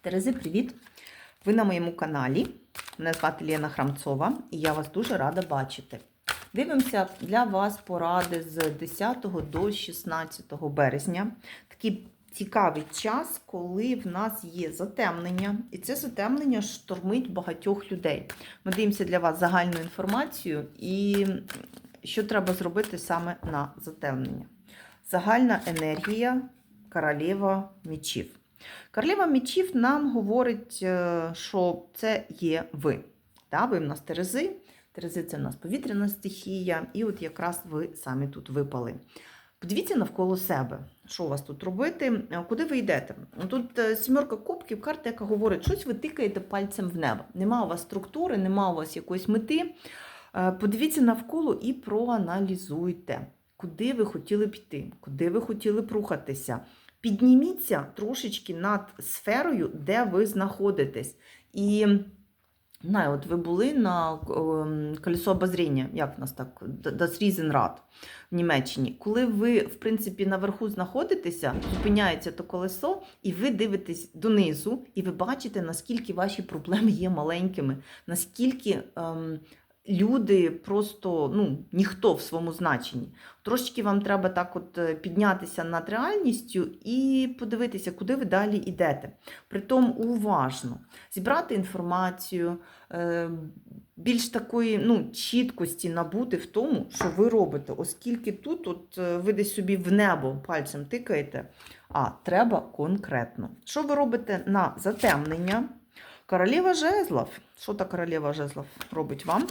Терези, привіт! Ви на моєму каналі. Мене звати Лена Храмцова і я вас дуже рада бачити. Дивимося для вас поради з 10 до 16 березня. Такий цікавий час, коли в нас є затемнення, і це затемнення штормить багатьох людей. Ми дивимося для вас загальну інформацію і що треба зробити саме на затемнення. Загальна енергія королева мечів. Королева мечів нам говорить, е, що це є ви. Та, ви в нас Терези. Терези це в нас повітряна стихія, і от якраз ви самі тут випали. Подивіться навколо себе, що у вас тут робити, е, куди ви йдете. Тут е, сімерка кубків, карта, яка говорить, щось ви тикаєте пальцем в небо. Нема у вас структури, нема у вас якоїсь мети. Подивіться навколо і проаналізуйте, куди ви хотіли б йти, куди ви хотіли б рухатися. Підніміться трошечки над сферою, де ви знаходитесь. І знаю, от ви були на ем, колесо обозріння, як в нас так, Das в Німеччині. Коли ви, в принципі, наверху знаходитеся, зупиняється то колесо, і ви дивитесь донизу, і ви бачите, наскільки ваші проблеми є маленькими, наскільки. Ем, Люди просто ну, ніхто в своєму значенні. Трошечки вам треба так от е, піднятися над реальністю і подивитися, куди ви далі йдете. Притом уважно зібрати інформацію, е, більш такої ну, чіткості набути в тому, що ви робите, оскільки тут от, е, ви десь собі в небо пальцем тикаєте, а треба конкретно. Що ви робите на затемнення? Королева жезлов. Що та королева жезлов робить вам?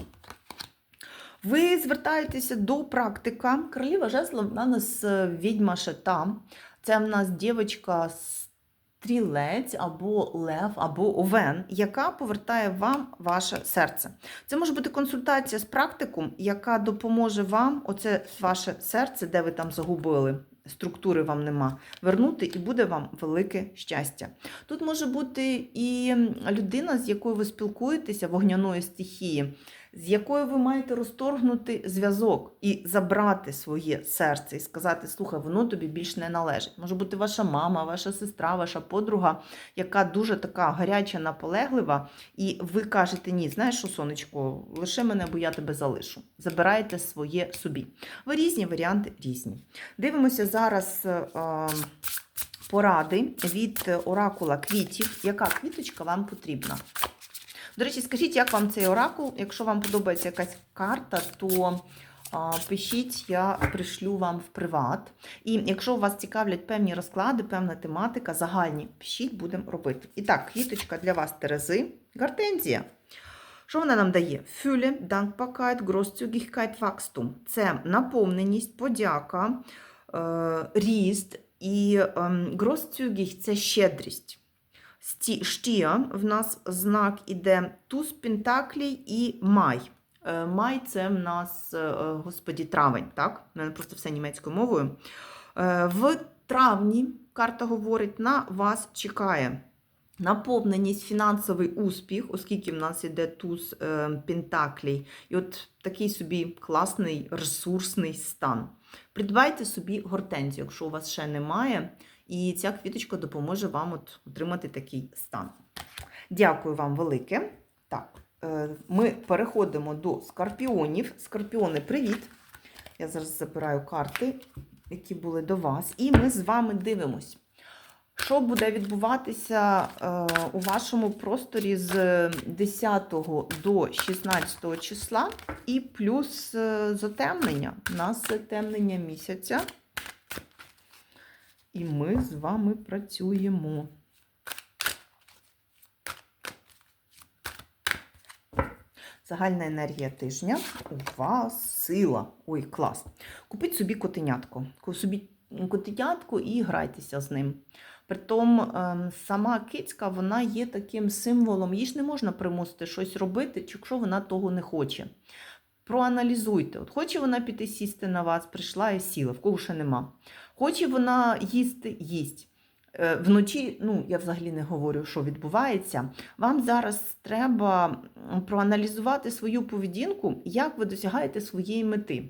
Ви звертаєтеся до практика. Королева жезлов вона нас е, відьма шета. Це в нас дівчинка стрілець або лев, або овен, яка повертає вам ваше серце. Це може бути консультація з практиком, яка допоможе вам, оце ваше серце, де ви там загубили. Структури вам нема, вернути, і буде вам велике щастя. Тут може бути і людина, з якою ви спілкуєтеся, вогняної стихії, з якою ви маєте розторгнути зв'язок і забрати своє серце, і сказати, слухай, воно тобі більш не належить. Може бути ваша мама, ваша сестра, ваша подруга, яка дуже така гаряча, наполеглива, і ви кажете, ні, знаєш що, сонечко, лиши мене, бо я тебе залишу. Забираєте своє собі. Ви різні варіанти різні. Дивимося зараз. е, Поради від оракула квітів, яка квіточка вам потрібна. До речі, скажіть, як вам цей оракул? Якщо вам подобається якась карта, то а, пишіть, я пришлю вам в приват. І якщо вас цікавлять певні розклади, певна тематика, загальні, пишіть, будемо робити. І так, квіточка для вас Терези, гортензія. Що вона нам дає? Фюле, dankbarkeit, großzügigkeit, Wachstum. Це наповненість, подяка, е, ріст і е, großzügig – це щедрість. Штія в нас знак іде туз пентаклій і май. Е, Май це в нас, е, господі, травень, так? У мене просто все німецькою мовою. Е, В травні карта говорить, на вас чекає наповненість, фінансовий успіх, оскільки в нас іде туз пентаклій. І от такий собі класний ресурсний стан. Придбайте собі гортензію, якщо у вас ще немає. І ця квіточка допоможе вам от отримати такий стан. Дякую вам велике. Так, е, ми переходимо до скорпіонів. Скорпіони, привіт! Я зараз забираю карти, які були до вас, і ми з вами дивимось, що буде відбуватися е, у вашому просторі з 10 до 16 числа, і плюс е, затемнення. У нас затемнення місяця. І ми з вами працюємо. Загальна енергія тижня. У вас сила. Ой, клас. Купіть собі котенятко. Ку- Собі котенятко і грайтеся з ним. Притом ем, сама кицька вона є таким символом. Їй ж не можна примусити щось робити, якщо вона того не хоче. Проаналізуйте. От хоче вона піти сісти на вас, прийшла і сіла, в кого ще нема. Хоче вона їсти, їсть. Е, Вночі, ну я взагалі не говорю, що відбувається. Вам зараз треба проаналізувати свою поведінку, як ви досягаєте своєї мети.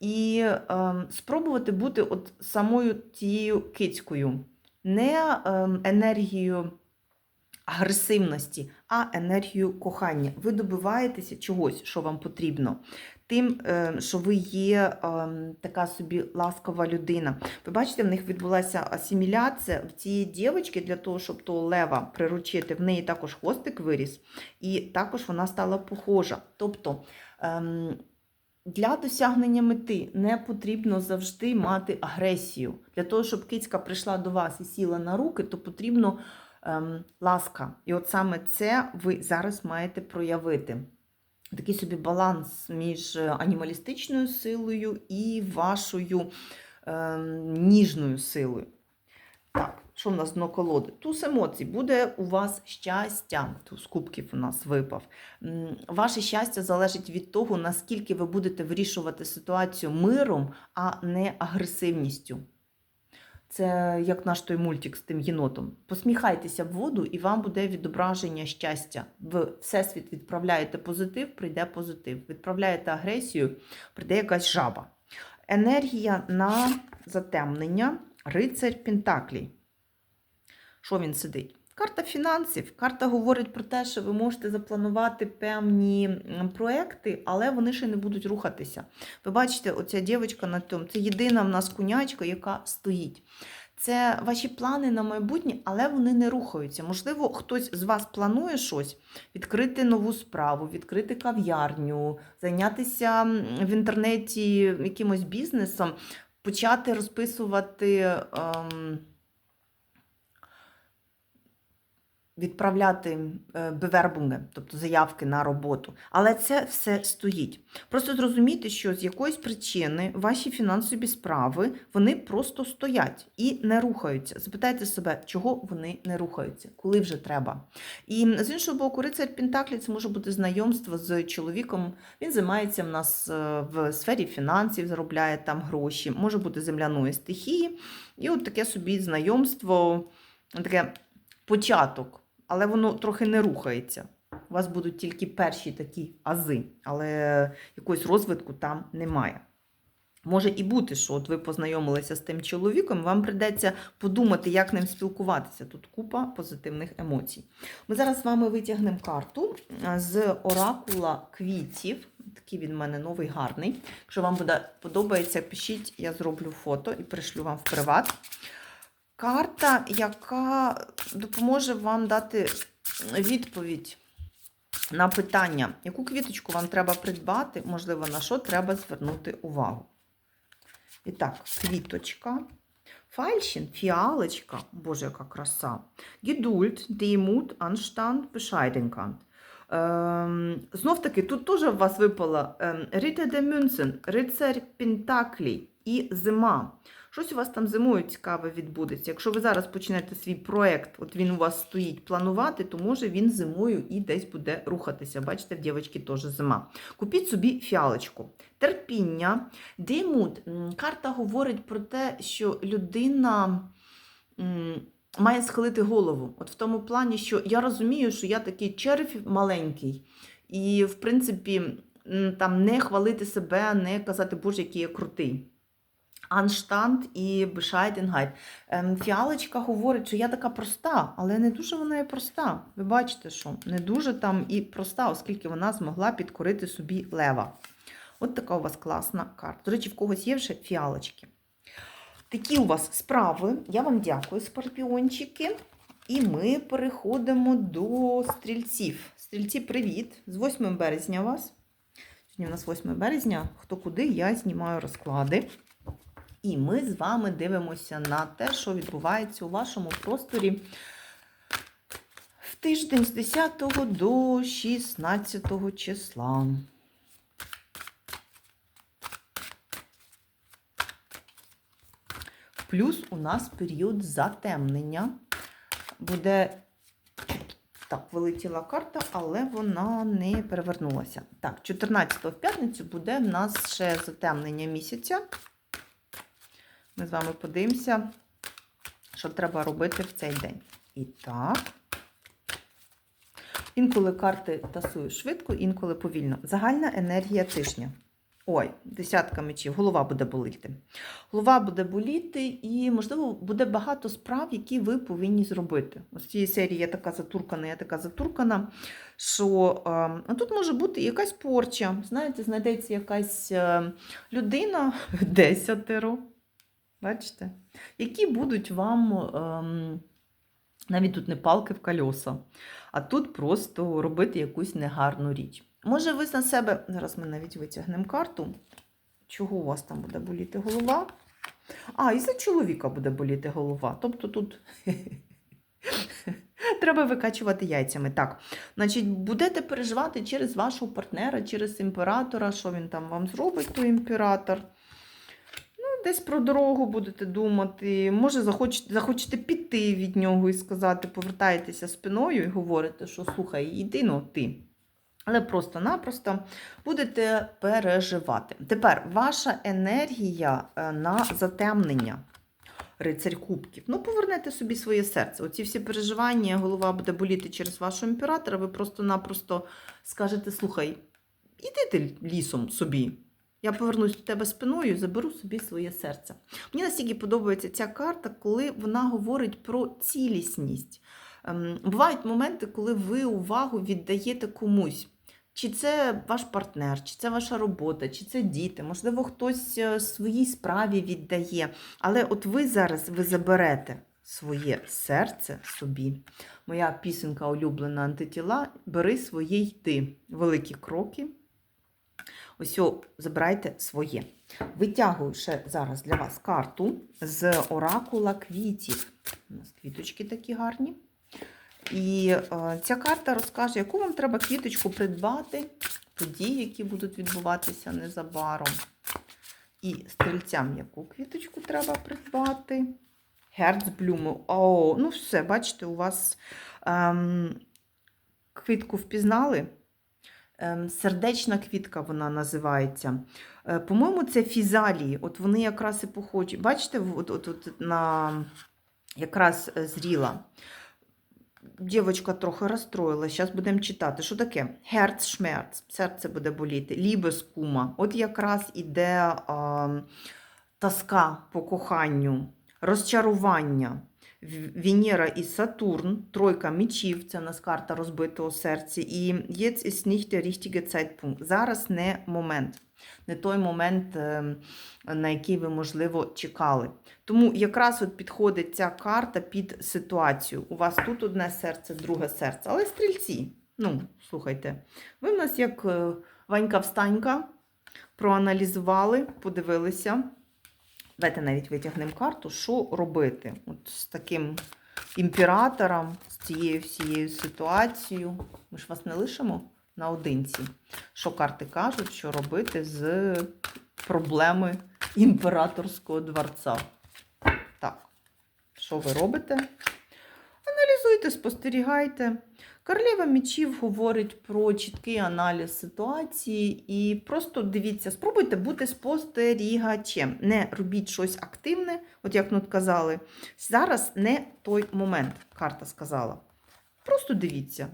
І е, спробувати бути от самою тією кицькою, не е, енергією агресивності, а енергію кохання. Ви добиваєтеся чогось, що вам потрібно. Тим, е, що ви є ем, така собі ласкава людина. Ви бачите, в них відбулася асиміляція в цієї дівчинки для того, щоб того лева приручити. В неї також хвостик виріс, і також вона стала похожа. Тобто ем, для досягнення мети не потрібно завжди мати агресію. Для того, щоб кицька прийшла до вас і сіла на руки, то потрібно ласка. І от саме це ви зараз маєте проявити. Такий собі баланс між анімалістичною силою і вашою ем, ніжною силою. Так, що в нас дно колоди? Туз емоцій. Буде у вас щастя. Туз кубків у нас випав. Ваше щастя залежить від того, наскільки ви будете вирішувати ситуацію миром, а не агресивністю. Це як наш той мультик з тим єнотом. Посміхайтеся в воду, і вам буде відображення щастя. В всесвіт відправляєте позитив, прийде позитив. Відправляєте агресію, прийде якась жаба. Енергія на затемнення, рицарь Пентаклі. Що він сидить? Карта фінансів. Карта говорить про те, що ви можете запланувати певні проекти, але вони ще не будуть рухатися. Ви бачите, оця дівчинка на тому, це єдина в нас конячка, яка стоїть. Це ваші плани на майбутнє, але вони не рухаються. Можливо, хтось з вас планує щось, відкрити нову справу, відкрити кав'ярню, зайнятися в інтернеті якимось бізнесом, почати розписувати. Ем, відправляти е, бевербунги, тобто заявки на роботу. Але це все стоїть. Просто зрозумійте, що з якоїсь причини ваші фінансові справи вони просто стоять і не рухаються. Запитайте себе, чого вони не рухаються, коли вже треба. І з іншого боку, рицар Пентаклі це може бути знайомство з чоловіком. Він займається в нас е, в сфері фінансів, заробляє там гроші, може бути земляної стихії. І от таке собі знайомство, таке початок але воно трохи не рухається. У вас будуть тільки перші такі ази, але якогось розвитку там немає. Може і бути, що от ви познайомилися з тим чоловіком, вам прийдеться подумати, як ним спілкуватися. Тут купа позитивних емоцій. Ми зараз з вами витягнемо карту з оракула квітів. Такий він в мене новий, гарний. Якщо вам буде подобається, пишіть, я зроблю фото і пришлю вам в приват. Карта, яка допоможе вам дати відповідь на питання, яку квіточку вам треба придбати, можливо, на що треба звернути увагу. І так, квіточка. Фальшін, фіалочка, боже, яка краса. Geduld, Demut, Anstand, Bescheidenkeit. Ем, знов таки, тут теж у вас випала ем, Рита де Мюнсен, рицарь Пентаклі і зима. Щось у вас там зимою цікаве відбудеться. Якщо ви зараз почнете свій проєкт, от він у вас стоїть планувати, то може він зимою і десь буде рухатися. Бачите, в дівчатки теж зима. Купіть собі фіалочку. Терпіння. Демут. Карта говорить про те, що людина. Має схилити голову. От в тому плані, що я розумію, що я такий червь маленький, і, в принципі, там не хвалити себе, не казати, боже, який я крутий. Анштант і Bescheidenheit. Ем, Фіалочка говорить, що я така проста, але не дуже вона і проста. Ви бачите, що не дуже там і проста, оскільки вона змогла підкорити собі лева. От така у вас класна карта. До речі, в когось є вже фіалочки. Такі у вас справи. Я вам дякую, скорпіончики. І ми переходимо до стрільців. Стрільці, привіт! З 8 березня вас. Сьогодні у нас 8 березня. Хто куди, я знімаю розклади. І ми з вами дивимося на те, що відбувається у вашому просторі в тиждень з 10 до 16 числа. Плюс у нас період затемнення. Буде так, вилетіла карта, але вона не перевернулася. Так, 14 в п'ятницю буде в нас ще затемнення місяця. Ми з вами подивимося, що треба робити в цей день. І так. Інколи карти тасують швидко, інколи повільно. Загальна енергія тижня. Ой, десятка мечів, голова буде боліти. Голова буде боліти, і, можливо, буде багато справ, які ви повинні зробити. Ось в цій серії я така затуркана, я така затуркана, що а тут може бути якась порча. Знаєте, знайдеться якась е, людина, десятеро, бачите, які будуть вам. Е, навіть тут не палки в кольоса, а тут просто робити якусь негарну річ. Може, ви на себе. Зараз ми навіть витягнемо карту. Чого у вас там буде боліти голова? А, і за чоловіка буде боліти голова. Тобто тут треба викачувати яйцями. Так, значить, будете переживати через вашого партнера, через імператора, що він там вам зробить, той імператор. Десь про дорогу будете думати. Може, захочете, захочете піти від нього і сказати, повертаєтеся спиною і говорите, що слухай, йди ну ти. Але просто-напросто будете переживати. Тепер ваша енергія е, на затемнення. Рицарь кубків. Ну, повернете собі своє серце. Оці всі переживання, голова буде боліти через вашого імператора, ви просто-напросто скажете: слухай, іди ти лісом собі. Я повернусь до тебе спиною заберу собі своє серце. Мені настільки подобається ця карта, коли вона говорить про цілісність. Ем, Бувають моменти, коли ви увагу віддаєте комусь. Чи це ваш партнер, чи це ваша робота, чи це діти, можливо, хтось е, своїй справі віддає. Але от ви зараз ви заберете своє серце собі. Моя пісенька улюблена антитіла, бери своє йти. Великі кроки. Ось забирайте своє. Витягую ще зараз для вас карту з оракула квітів. У нас квіточки такі гарні. І е, ця карта розкаже, яку вам треба квіточку придбати, події, які будуть відбуватися незабаром. І стрільцям яку квіточку треба придбати. Герцблюму. О, ну все, бачите, у вас ем, квітку впізнали. Ем, сердечна квітка вона називається. Е, по-моєму, це фізалії. От вони якраз і похожі. Бачите, от, от, от на якраз е, зріла. Дівочка трохи розстроїлася. Зараз будемо читати. Що таке? Герцшмерц, серце буде боліти, лібескума. От якраз іде а, тоска по коханню, розчарування. Венера і Сатурн, тройка мечів, це у нас карта розбитого серця. І jetzt ist nicht der richtige Zeitpunkt. Зараз не момент, не той момент, ем, на який ви, можливо, чекали. Тому якраз от підходить ця карта під ситуацію. У вас тут одне серце, друге серце. Але стрільці, ну, слухайте, ви в нас як е, Ванька-встанька проаналізували, подивилися. Давайте навіть витягнемо карту, що робити от з таким імператором, з цією всією ситуацією. Ми ж вас не лишимо наодинці. Що карти кажуть, що робити з проблеми імператорського дворця. Так, що ви робите? Аналізуйте, спостерігайте. Королева мечів говорить про чіткий аналіз ситуації і просто дивіться, спробуйте бути спостерігачем. Не робіть щось активне, от як тут казали. Зараз не той момент, карта сказала. Просто дивіться.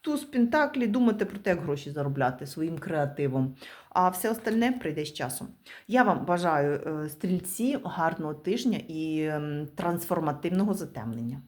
Туз Пентаклі, думайте про те, як гроші заробляти своїм креативом. А все остальне прийде з часом. Я вам бажаю, е, стрільці, гарного тижня і ем, трансформативного затемнення.